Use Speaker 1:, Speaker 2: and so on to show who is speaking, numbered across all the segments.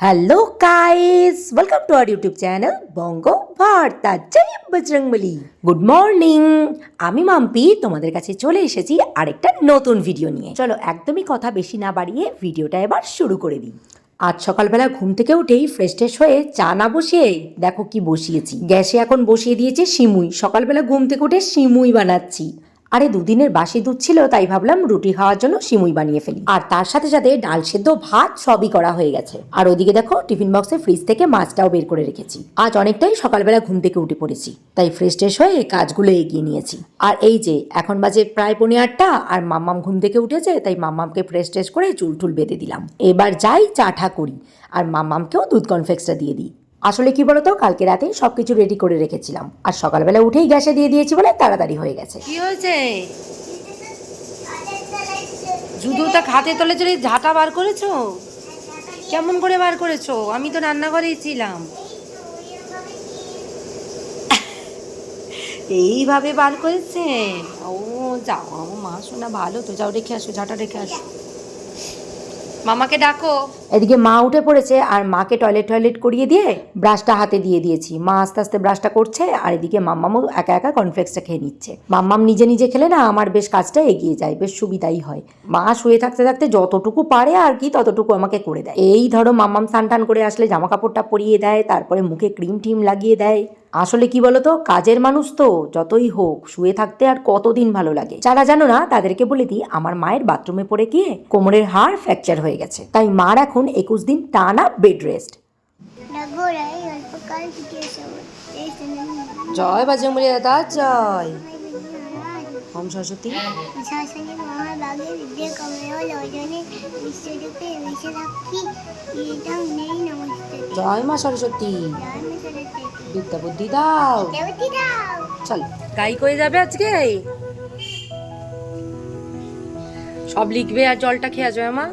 Speaker 1: Hello guys welcome to our YouTube channel Banga Bharata Joy Bajrangbali good morning আমি মাম্পি, তোমাদের কাছে চলে এসেছি আরেকটা নতুন ভিডিও নিয়ে। চলো, একদমই কথা বেশি না বাড়িয়ে ভিডিওটা এবার শুরু করে দিই। আজ সকালবেলা ঘুম থেকে উঠেই ফ্রেশ ট্রেশ হয়ে চা না বসিয়ে দেখো কি বসিয়েছি। গ্যাসে এখন বসিয়ে দিয়েছে সিমুই সকালবেলা ঘুম থেকে উঠে সিমুই বানাচ্ছি। আরে দুদিনের বাসি দুধ ছিল, তাই ভাবলাম রুটি খাওয়ার জন্য সিমুই বানিয়ে ফেলি। আর তার সাথে সাথে ডাল সেদ্ধ ভাত সবই করা হয়ে গেছে। আর ওদিকে দেখো, টিফিন বক্সে ফ্রিজ থেকে মাছটাও বের করে রেখেছি। আজ অনেকটাই সকালবেলা ঘুম থেকে উঠে পড়েছি, তাই ফ্রেশ ট্রেশ হয়ে কাজগুলো এগিয়ে নিয়েছি। আর এই যে, এখন বাজে প্রায় পৌনে আটটা, আর মাম্মাম ঘুম থেকে উঠেছে, তাই মাম্মামকে ফ্রেশ ট্রেশ করে চুল টুল বেঁধে দিলাম। এবার যাই চা ঠা করি, আর মাম্মামকেও দুধ কনফেক্সটা দিয়ে দিই। আসলে কি বলতো, কালকে রাতেই সবকিছু রেডি করে রেখেছিলাম। আর সকালবেলা উঠেই গ্যাসে দিয়ে দিয়েছি বলে তাড়াতাড়ি হয়ে গেছে।
Speaker 2: কি হয়েছে? জুতোটা খাতে তলে চলে ঝাঁটা বার করেছ? কেমন করে বার করেছ? আমি তো রান্নাঘরেই ছিলাম। এইভাবে বার করেছে? ও যাও মা শোনা ভালো তো। যাও রেখে আসো, ঝাঁটা রেখে আসো। মামাকে ডাকো।
Speaker 1: এদিকে মা উঠে পড়েছে আর মাকে টয়লেট টয়লেট করিয়ে দিয়ে ব্রাশটা হাতে দিয়ে দিয়েছি। মা আস্তে আস্তে ব্রাশটা করছে আর এদিকে মাম্মামও একা একা কনফ্লেক্সটা খেয়ে নিচ্ছে। মাম্মাম নিজে নিজে খেলে না আমার বেশ কাজটা এগিয়ে যায়, বেশ সুবিধাই হয়। মা শুয়ে থাকতে থাকতে যতটুকু পারে আর কি ততটুকু আমাকে করে দেয়। এই ধরো মাম্মাম স্নান টান করে আসলে জামা কাপড়টা পরিয়ে দেয়, তারপরে মুখে ক্রিম টিম লাগিয়ে দেয়। আসলে কি বলতো? কাজের মানুষ তো যতই হোক শুয়ে থাকতে আর কতদিন ভালো লাগে। যারা জানো না তাদেরকে বলে দিই আমার মায়ের বাথরুমে পড়ে গিয়ে কোমরের হাড় ফ্র্যাকচার হয়ে গেছে। তাই মার এখন একুশ দিন টানা বেড রেস্ট।
Speaker 2: জয় বাজে দাদা জয়। ওম সরস্বতী? জয় মা সরস্বতী। বিদ্যা বুদ্ধি দাও। চল, গাই কয়ে যাবে আজকে? সব লিখবে আর জলটা খেয়ে আসবে, মা।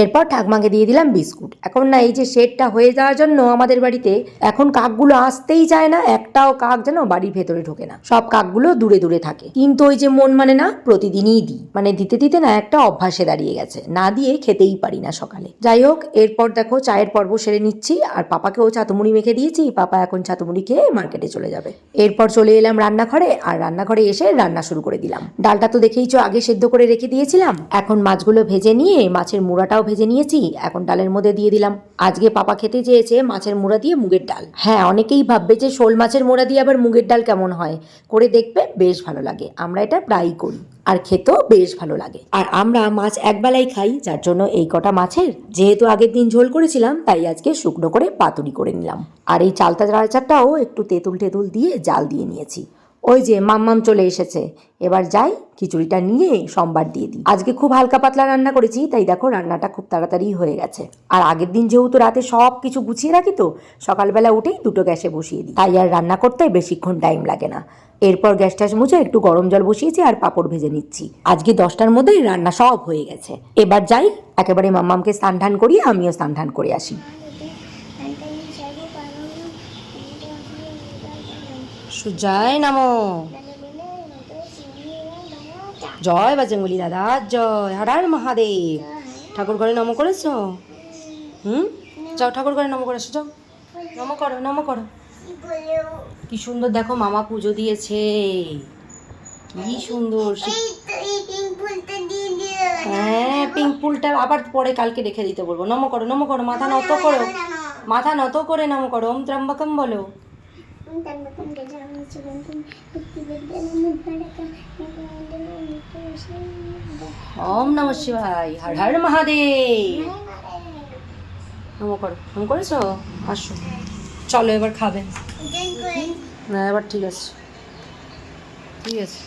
Speaker 1: এরপর ঠাকমাকে দিয়ে দিলাম বিস্কুট। এখন না এই যে শেডটা হয়ে যাওয়ার জন্য আমাদের বাড়িতে এখন কাকগুলো আসতেই চায় না, একটাও কাক যেন বাড়ির ভেতরে ঢোকে না। সব কাকগুলো দূরে দূরে থাকে। কিন্তু ওই যে মন মানে না, প্রতিদিনই দিই। মানে দিতে দিতে না একটা অভ্যাসে দাঁড়িয়ে গেছে। না দিয়ে খেতেই পারি না সকালে। যাই হোক, এরপর দেখো চায়ের পর্ব সেরে নিচ্ছি। আর পাপাকেও ছাতুমুড়ি মেখে দিয়েছি। পাপা এখন ছাতুমুড়ি খেয়ে মার্কেটে চলে যাবে। এরপর চলে এলাম রান্নাঘরে। আর রান্নাঘরে এসে রান্না শুরু করে দিলাম। ডালটা তো দেখেইছো আগে সেদ্ধ করে রেখে দিয়েছিলাম। এখন মাছগুলো ভেজে নিয়ে মাছের মুড়াটাও ভেজে নিয়েছি। এখন ডালের মধ্যে দিয়ে দিলাম। আজকে পাপা খেতে চেয়েছে মাছের মুড়া দিয়ে মুগের ডাল। হ্যাঁ অনেকেই ভাববে যে শোল মাছের মুড়া দিয়ে আবার মুগের ডাল কেমন হয়? করে দেখবে বেশ ভালো লাগে। আমরা এটা প্রায়ই করি। আর খেতেও বেশ ভালো লাগে। আর আমরা মাছ একবেলাই খাই, যার জন্য এই কটা মাছের যেহেতু আগের দিন ঝোল করেছিলাম, তাই আজকে শুকনো করে পাতুরি করে নিলাম। আর এই চালতা চারটাও একটু তেঁতুল টেতুল দিয়ে জাল দিয়ে নিয়েছি। ওই যে মাম্মাম চলে এসেছে। এবার যাই, খিচুড়িটা নিয়ে সোমবার দিয়ে দিই। আজকে খুব হালকা পাতলা রান্না করেছি, তাই দেখো রান্নাটা খুব তাড়াতাড়ি হয়ে গেছে। আর আগের দিন যেহেতু রাতে সব কিছু গুছিয়ে রাখি তো, সকালবেলা উঠেই দুটো গ্যাসে বসিয়ে দিই। তাই আর রান্না করতে বেশিক্ষণ টাইম লাগে না। এরপর গ্যাস ট্যাস মুছে একটু গরম জল বসিয়েছি আর পাঁপড় ভেজে নিচ্ছি। আজকে দশটার মধ্যেই রান্না সব হয়ে গেছে। এবার যাই, একেবারে মাম্মামকে স্নান টান করিয়ে আমিও স্নান টান করে আসি।
Speaker 2: সুজয় নামো। জয় বাজঙ্গলি দাদা, জয়। হরার মহাদেব। ঠাকুর ঘরে নম করেছ? হুম? যাও ঠাকুর ঘরে নম করেছ, যাও। নম করো নম করো। কি সুন্দর দেখো, মামা পুজো দিয়েছে। কি সুন্দর হ্যাঁ পিঙ্ক ফুলটা আবার পরে কালকে রেখে দিতে বলব। নম করো নম করো, মাথা নত করো। মাথা নত করে নম করো। ওম ত্রম্বকম বলো। ওম নম শিবাই হর হর মহাদেব। করো করেছ? আসো। চলো এবার খাবে। না, এবার ঠিক আছে। ঠিক আছে।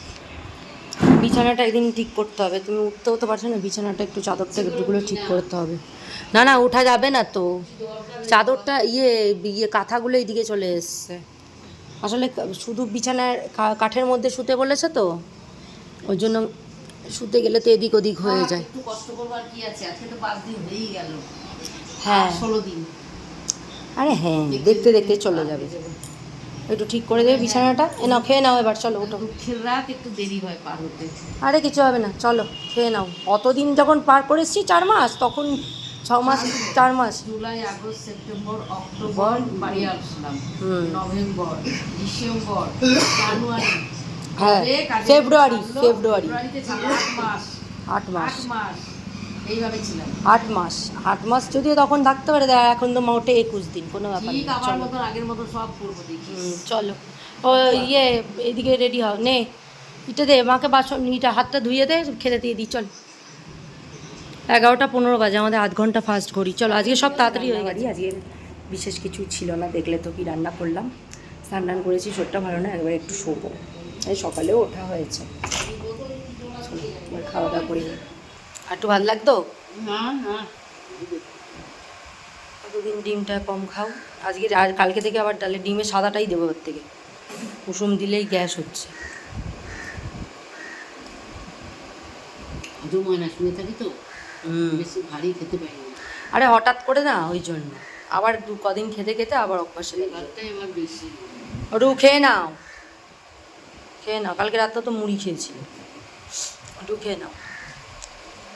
Speaker 2: বিছানাটা একদিন ঠিক করতে হবে। তুমি উঠতেও তো পারছ না, বিছানাটা একটু চাদরটা একটুগুলো ঠিক করতে হবে। না না, ওঠা যাবে না তো। চাদরটা ইয়ে ইয়ে কাঁথাগুলো এইদিকে চলে এসছে। আসলে শুধু বিছানার কাঠের মধ্যে শুতে বলেছে তো ওই জন্য শুতে গেলে তো এদিক ওদিক হয়ে যায়।
Speaker 3: একটু কষ্ট করবার কি আছে? আজকে তো পাঁচ দিন হয়েই গেল।
Speaker 2: হ্যাঁ।
Speaker 3: ষোলো দিন।
Speaker 2: আরে হ্যাঁ দেখতে দেখতে চলে যাবে। একটু ঠিক করে দেবে বিছানাটা। এ নাও খেয়ে নাও এবার চলো
Speaker 3: ওটা রাত একটু দেরি হয় পার হতে।
Speaker 2: আরে কিছু হবে না চলো খেয়ে নাও। অতদিন যখন পার করে এসছি চার মাস তখন ছ মাস চার মাস
Speaker 3: জুলাই আগস্ট সেপ্টেম্বর অক্টোবর বাড়ি আসলাম। November December January.
Speaker 2: হ্যাঁ ফেব্রুয়ারি ফেব্রুয়ারি।
Speaker 3: আট মাস।
Speaker 2: আট মাস।
Speaker 3: আট মাস। এইভাবে
Speaker 2: আট মাস। যদিও তখন থাকতে পারে এখন তো মোটে একুশ দিন কোনো ব্যাপার চলো।
Speaker 3: মতন আগের মতো সব করব
Speaker 2: চলো। ও ইয়ে এদিকে রেডি হও নে। ইটা দে মাকে বাসন ইটা হাতটা ধুয়ে দে খেতে দিয়ে দিই চল। এগারোটা পনেরো বাজে আমাদের আধ ঘণ্টা ফাস্ট ঘড়ি। চলো আজকে সব তাড়াতাড়ি হয়ে গেছে। আজকে বিশেষ কিছু ছিল না দেখলে তো কি রান্না করলাম। স্নান টান করেছি শরীরটা ভালো না একবার একটু শোবো। এই সকালেও ওঠা হয়েছে। খাওয়া দাওয়া করি। আর একটু ভালো লাগতো?
Speaker 3: না না।
Speaker 2: কতদিন ডিমটা কম খাও। আজকে আর কালকে থেকে আবার ডালে ডিমে সাদাটাই দেবো ওর থেকে। কুসুম দিলেই গ্যাস হচ্ছে।
Speaker 3: হজম হয় না শুনে থাকি তো। বেশি ভারী খেতে পারি না
Speaker 2: আরে হঠাৎ করে না ওই জন্য। আবার দু কদিন খেতে খেতে আবার অভ্যাস হয়ে
Speaker 3: ভাতটাই আমার বেশি।
Speaker 2: ওটু খেয়ে নাও। খেয়ে নাও। কালকে রাতে তো মুড়ি খেয়েছিল। ওটু খেয়ে নাও।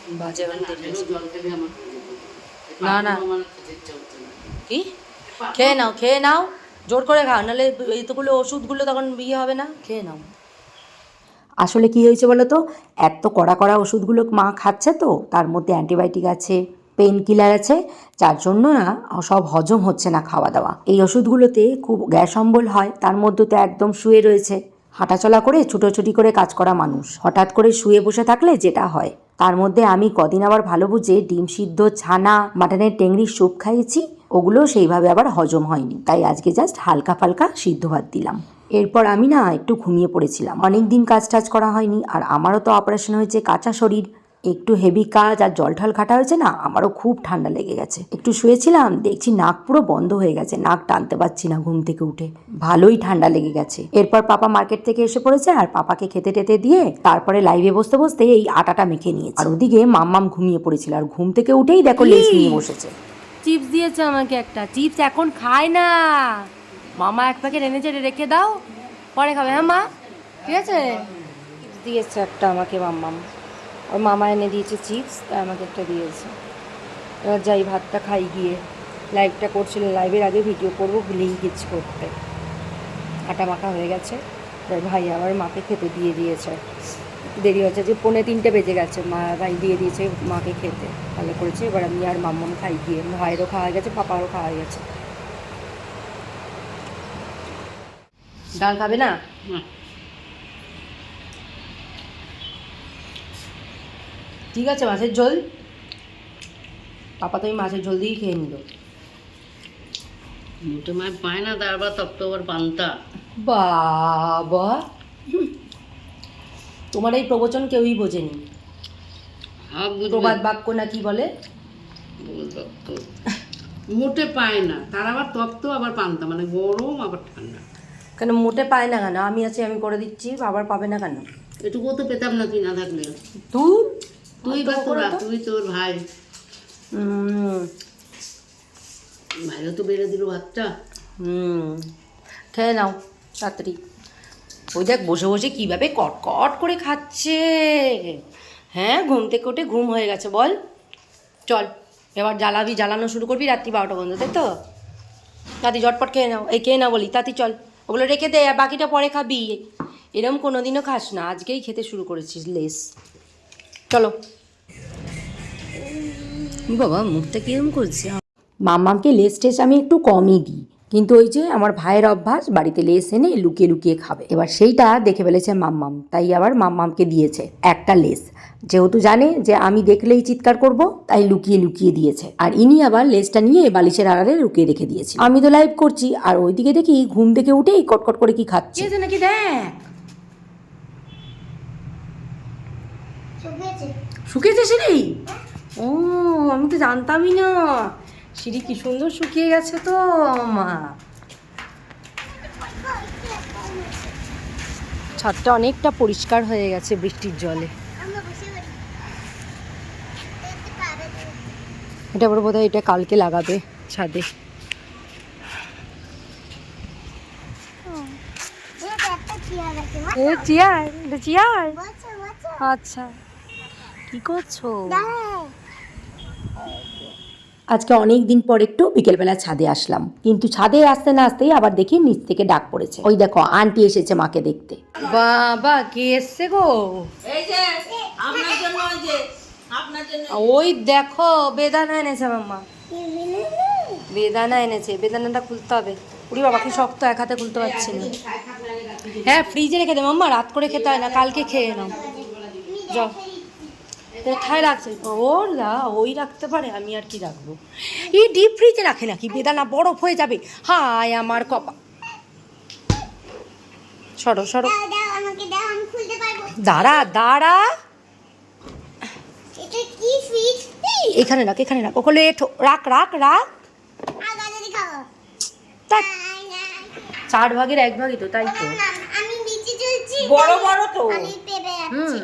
Speaker 2: বাজে। না, না। কি? খেয়ে নাও খেয়ে নাও। জোর করে খাও। নাহলে এইতগুলো ওষুধগুলো তখন বিয়ে হবে না। খেয়ে নাও।
Speaker 1: আসলে কি হয়েছে বলো তো? এত কড়া কড়া ওষুধগুলো মা খাচ্ছে তো, তার মধ্যে অ্যান্টিবায়োটিক আছে পেন কিলার আছে, যার জন্য না সব হজম হচ্ছে না খাওয়া দাওয়া এই ওষুধগুলোতে খুব গ্যাস অম্বল হয়, তার মধ্যে তো একদম শুয়ে রয়েছে। হাঁটাচলা করে ছুটোছুটি করে কাজ করা মানুষ, হঠাৎ করে শুয়ে বসে থাকলে যেটা হয়। তার মধ্যে আমি কদিন আবার ভালো বুঝে ডিম সিদ্ধ, ছানা, মাটনের টেংরির স্যুপ খাইয়েছি, ওগুলো সেইভাবে আবার হজম হয়নি। তাই আজকে জাস্ট হালকা ফালকা সিদ্ধ ভাত দিলাম। এরপর আমি না একটু ঘুমিয়ে পড়েছিলাম। অনেক দিন কাজ টাজ করা হয়নি আর আমারও তো অপারেশন হয়েছে কাঁচা শরীর। একটু হেভি কাজ আর জল ঠল খাটা হয়েছে না আমারও খুব ঠান্ডা লেগে গেছে। একটু শুয়েছিলাম দেখছি নাক পুরো বন্ধ হয়ে গেছে নাক টানতে পারছি না ঘুম থেকে উঠে। ভালোই ঠান্ডা লেগে গেছে। এরপর পাপা মার্কেট থেকে এসে পড়েছে আর পাপাকে খেতে টেতে দিয়ে তারপরে লাইভে বসতে বসতে এই আটাটা মেখে নিয়েছে। আর ওদিকে মাম্মাম ঘুমিয়ে পড়েছিল আর ঘুম থেকে উঠেই দেখো লেস নিয়ে বসেছে।
Speaker 2: চিপস দিয়েছে আমাকে একটা। চিপস এখন খায় না। মামা এক প্যাকেট এনেছে রেখে দাও, পরে খাবে হ্যাঁ মা? ঠিক আছে? দিয়েছে একটা আমাকে মাম্মাম। ওর মামা এনে দিয়েছে চিপস, তাই আমাকে একটা দিয়েছে। এবার যাই, ভাতটা খাই গিয়ে। লাইভটা করছিল লাইভের আগে ভিডিও করব ভুলেই গেছি করতে। আটা মাখা হয়ে গেছে। এবার ভাই আবার মাকে খেতে দিয়ে দিয়েছে। দেরি হচ্ছে যে পৌনে তিনটে বেজে গেছে। মা ভাই দিয়ে দিয়েছে মাকে খেতে। ভালো করেছে। এবার আমি আর মাম্মাম খাই গিয়ে। ভাইয়েরও খাওয়া গেছে, পাপারও খাওয়া গেছে। ডাল খাবে না? ঠিক আছে মাছের ঝোল। পাপা তো মাছের ঝোল দিয়েই খেয়ে নিল।
Speaker 3: মোটে মায় পায় না তারপর তপ্ত আবার পান্তা
Speaker 2: বাবা। তোমার এই প্রবচন কেউই বোঝেনি?
Speaker 3: সব
Speaker 2: প্রবাদ বাক্য না কি বলে?
Speaker 3: মোটে পায় না। তার আবার তপ্ত আবার পান্তা মানে গরম আবার ঠান্ডা।
Speaker 2: কেন মোটে পায় না কেন? আমি আছি আমি করে দিচ্ছি বাবার পাবে না কেন?
Speaker 3: এটুকুও তো পেতাম না তুই না থাকলে।
Speaker 2: তুই?
Speaker 3: তুই বা তোরা তুই তোর ভাই। ভাইও তো বেড়ে দিল ভাতটা।
Speaker 2: হুম। খেয়ে নাও তাড়াতাড়ি। ওই দেখ বসে বসে কীভাবে কটকট করে খাচ্ছে। হ্যাঁ ঘুম থেকে উঠে ঘুম হয়ে গেছে বল। চল এবার জ্বালাবি জ্বালানো শুরু করবি রাত্রি বারোটা পর্যন্ত তাই তো? তাতি ঝটপট খেয়ে নাও। এই খেয়ে নাও বলি তাতি চল। ওগুলো রেখে দে, আর বাকিটা পরে খাবি। এরম কোনো দিনও খাস না। আজকেই খেতে শুরু করেছিস, লেস। চলো। বাবা, মুখটা কিরম করছে?
Speaker 1: মাম্মামকে লেস টেস আমি একটু কমই দিই। কিন্তু ওই যে আমার ভাইয়ের অভ্যাস, বাড়িতে লেস এনে লুকিয়ে লুকিয়ে খাবে। এবার সেইটা দেখে ফেলেছে মাম্মাম। তাই আবার মাম্মামকে দিয়েছে একটা লেস। যেহেতু জানে যে আমি দেখলেই চিৎকার করব তাই লুকিয়ে লুকিয়ে দিয়েছে। আর ইনি আবার লেসটা নিয়ে বালিশের আড়ালে লুকিয়ে রেখে দিয়েছে। আমি তো লাইভ করছি আর ওইদিকে দেখি ঘুম থেকে উঠেই কটকট করে কি খাচ্ছে।
Speaker 2: নাকি দেখ?
Speaker 4: শুকিয়েছে।
Speaker 2: শুকিয়েছে সিঁড়ি? ও আমি তো জানতামই না। সিঁড়ি কি সুন্দর শুকিয়ে গেছে তো মা ছাদটা অনেকটা পরিষ্কার হয়ে গেছে বৃষ্টির জলে
Speaker 4: আমরা বসে
Speaker 2: এটা আবার বোধহয় এটা কালকে লাগাবে ছাদে।
Speaker 4: চেয়ার
Speaker 2: এটা চেয়ার? আচ্ছা। কি করছ?
Speaker 1: আজকে অনেক দিন পর একটু বিকেলবেলা ছাদে আসলাম। কিন্তু ছাদে আসতে না আসতেই আবার দেখি নিচ থেকে ডাক পড়েছে। ওই দেখো আন্টি এসেছে মাকে দেখতে।
Speaker 2: বাবা কে এসছে গো? ওই দেখো বেদানা এনেছে মাম্মা। বেদানা এনেছে বেদানাটা খুলতে হবে। উড়ি বাবা কি শক্ত এক হাতে খুলতে পারছি না। হ্যাঁ ফ্রিজে রেখে দে মাম্মা রাত করে খেতে হয় না কালকে খেয়ে নাও। যাও। কোথায় রাখছে? ওর দা ওই রাখতে পারে আমি আর কি রাখব? এই ডিপ ফ্রিজে রাখে নাকি? বেদানা বরফ হয়ে যাবে। হায় আমার কপা সরো সরো। দাঁড়া দাঁড়া। এখানে রাখ এখানে রাখ। ওখানে রাখ রাখ রাখ।
Speaker 4: আগা যদি
Speaker 2: তা। চার ভাগের এক ভাগই তো তাই তো।
Speaker 4: মাম, আমি নিচে চলছি।
Speaker 2: বড় বড় তো। হুম।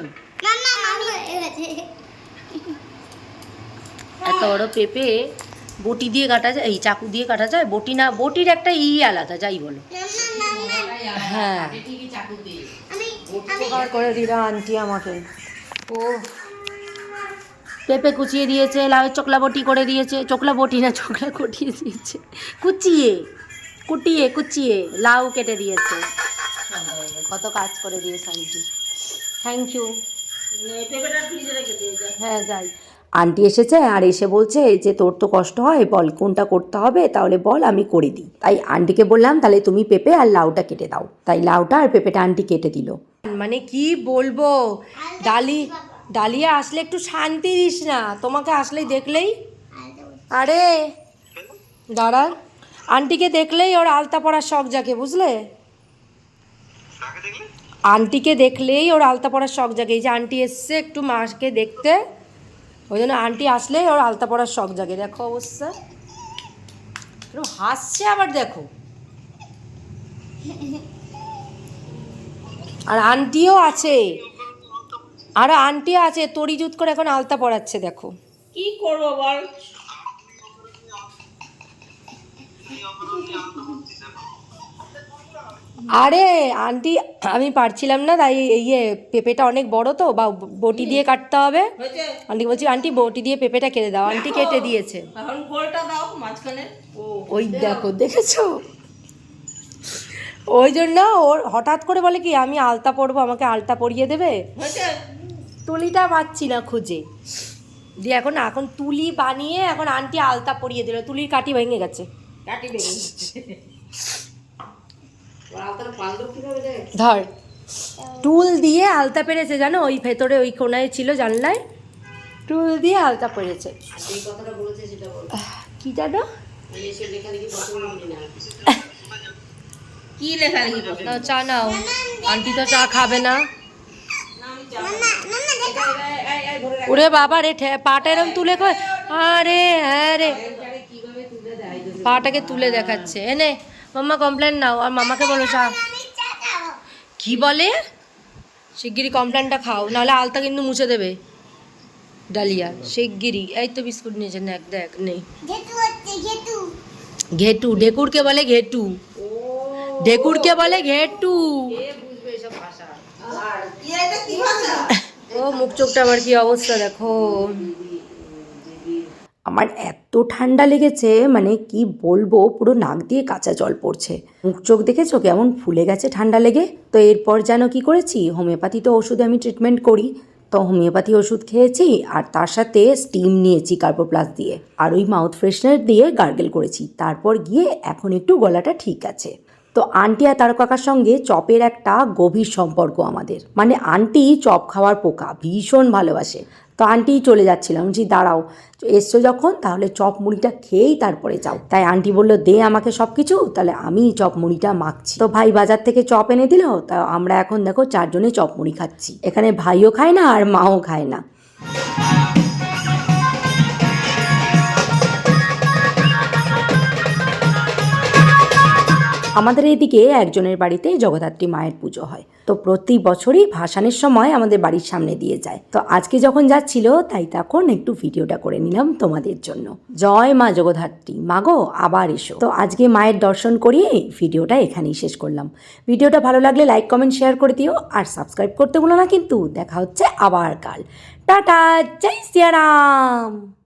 Speaker 2: এত বড় পেঁপে বটি দিয়ে কাটা যায় এই চাকু দিয়ে কাটা যায়। বটি না বটির একটা ই আলাদা যাই বলো।
Speaker 4: মাম্মা মাম্মা
Speaker 2: হ্যাঁ। করে দিল আন্টি আমাকে। ও। পেঁপে কুচিয়ে দিয়েছে লাউয়ের চকলা বটি করে দিয়েছে চকলা বটি না চকলা কুটিয়ে দিয়েছে। কুচিয়ে কুটিয়ে কুচিয়ে লাউ কেটে দিয়েছে। কত কাজ করে দিয়েছে আন্টি। থ্যাংক ইউ হ্যাঁ যাই।
Speaker 1: আন্টি এসেছে আর এসে বলছে যে তোর তো কষ্ট হয় বল কোনটা করতে হবে তাহলে বল আমি করে দিই। তাই আন্টিকে বললাম তাহলে তুমি পেঁপে আর লাউটা কেটে দাও। তাই লাউটা আর পেঁপেটা আন্টি কেটে দিল।
Speaker 2: মানে কি বলব? ডালি ডালিয়া আসলে একটু শান্তি দিস না। তোমাকে আসলেই দেখলেই। আরে, দাঁড়া। আন্টিকে দেখলেই ওর আলতা পরার শখ জাগে, বুঝলে? আন্টিকে দেখলেই ওর আলতা পরার শখ জাগে। এই যে আন্টি এসছে একটু মাকে দেখতে। ওই জন্য আন্টি আসলেই ওর আলতা পরার শখ জাগে। দেখো অবস্থা। একটু হাসছে আবার দেখো। আর আন্টিও আছে। আর আন্টি আছে তরিজুত করে এখন আলতা পরাচ্ছে দেখো।
Speaker 3: কি করব বল?
Speaker 2: আরে আন্টি আমি পারছিলাম না তাই ইয়ে পেঁপেটা অনেক বড় তো বা বটি দিয়ে কাটতে হবে। আন্টি বলছি আন্টি বটি দিয়ে পেঁপেটা কেটে দাও। আন্টি কেটে দিয়েছে।
Speaker 3: দাও মাঝখানে।
Speaker 2: ওই দেখো দেখেছ? ওই জন্য ওর হঠাৎ করে বলে কি আমি আলতা পরবো আমাকে আলতা পরিয়ে দেবে? তুলিটা পাচ্ছি না খুঁজে। দিয়ে এখন এখন তুলি বানিয়ে এখন আন্টি আলতা পরিয়ে দিল। তুলির কাটি ভেঙে গেছে।
Speaker 3: কাটি
Speaker 2: ধর টুল দিয়ে আলতা পেরেছে জানো? ওই ভেতরে ওই কোনায় ছিল জানলায়। টুল দিয়ে আলতা পেরেছে। কি জানো?
Speaker 3: আমি এসে লেখালেখি পছন্দ করি না কি
Speaker 2: নাও চা নাও। আন্টি তো চা খাবে না। ওরে বাবা রে পাটা এরম তুলে কয় আরে হ্যাঁ রে পাটাকে তুলে দেখাচ্ছে। এনে মাম্মা কমপ্লেন নাও আর মামাকে বলো চা
Speaker 4: আমি
Speaker 2: কি বলে? শিগগিরি কমপ্লেনটা খাও নাহলে আলতা কিন্তু মুছে দেবে। ডালিয়া শিগগিরি এই তো বিস্কুট নিয়েছে দেখ দেখ নেই ঘেটু ঢেকুরকে বলে ঘেটু। ঢেকুরকে বলে ঘেটু। ও, মুখ চোখটা আমার কি অবস্থা দেখো।
Speaker 1: আমার এত ঠান্ডা লেগেছে মানে কি বলব, পুরো নাক দিয়ে কাঁচা জল পড়ছে। মুখ চোখ দেখেছ কেমন ফুলে গেছে ঠান্ডা লেগে? তো এরপর যেন কি করেছি, হোমিওপ্যাথি তো ওষুধে আমি ট্রিটমেন্ট করি। তো হোমিওপ্যাথি ওষুধ খেয়েছি, আর তার সাথে স্টিম নিয়েছি কার্বোপ্লাস দিয়ে। আর ওই মাউথ ফ্রেশনার দিয়ে গার্গেল করেছি। তারপর গিয়ে এখন একটু গলাটা ঠিক আছে। তো আন্টি আর তার কাকার সঙ্গে চপের একটা গভীর সম্পর্ক আমাদের। মানে আন্টি চপ খাওয়ার পোকা, ভীষণ ভালোবাসে। তো আন্টি চলে যাচ্ছিলাম যে দাঁড়াও এসছো যখন, তাহলে চপ মুড়িটা খেয়েই তারপরে যাও। তাই আন্টি বলল, দে আমাকে সব কিছু তাহলে আমি চপ মুড়িটা মাখছি। তো ভাই বাজার থেকে চপ এনে দিল, তা আমরা এখন দেখো চারজনে চপ মুড়ি খাচ্ছি। এখানে ভাইও খায় না আর মাও খায় না। আমাদের এদিকে একজনের বাড়িতে জগদ্ধাত্রী মায়ের পুজো হয়। তো প্রতি বছরই ভাসানের সময় আমাদের বাড়ির সামনে দিয়ে যায়। তো আজকে যখন যাচ্ছিল, তাই তখন একটু ভিডিওটা করে নিলাম তোমাদের জন্য। জয় মা জগদ্ধাত্রী। মাগো আবার এসো। তো আজকে মায়ের দর্শন করিয়ে ভিডিওটা এখানেই শেষ করলাম। ভিডিওটা ভালো লাগলে লাইক, কমেন্ট, শেয়ার করে দিও। আর সাবস্ক্রাইব করতে ভুলো না কিন্তু, দেখা হচ্ছে আবার কাল। টাটা! জয় সিয়ারাম!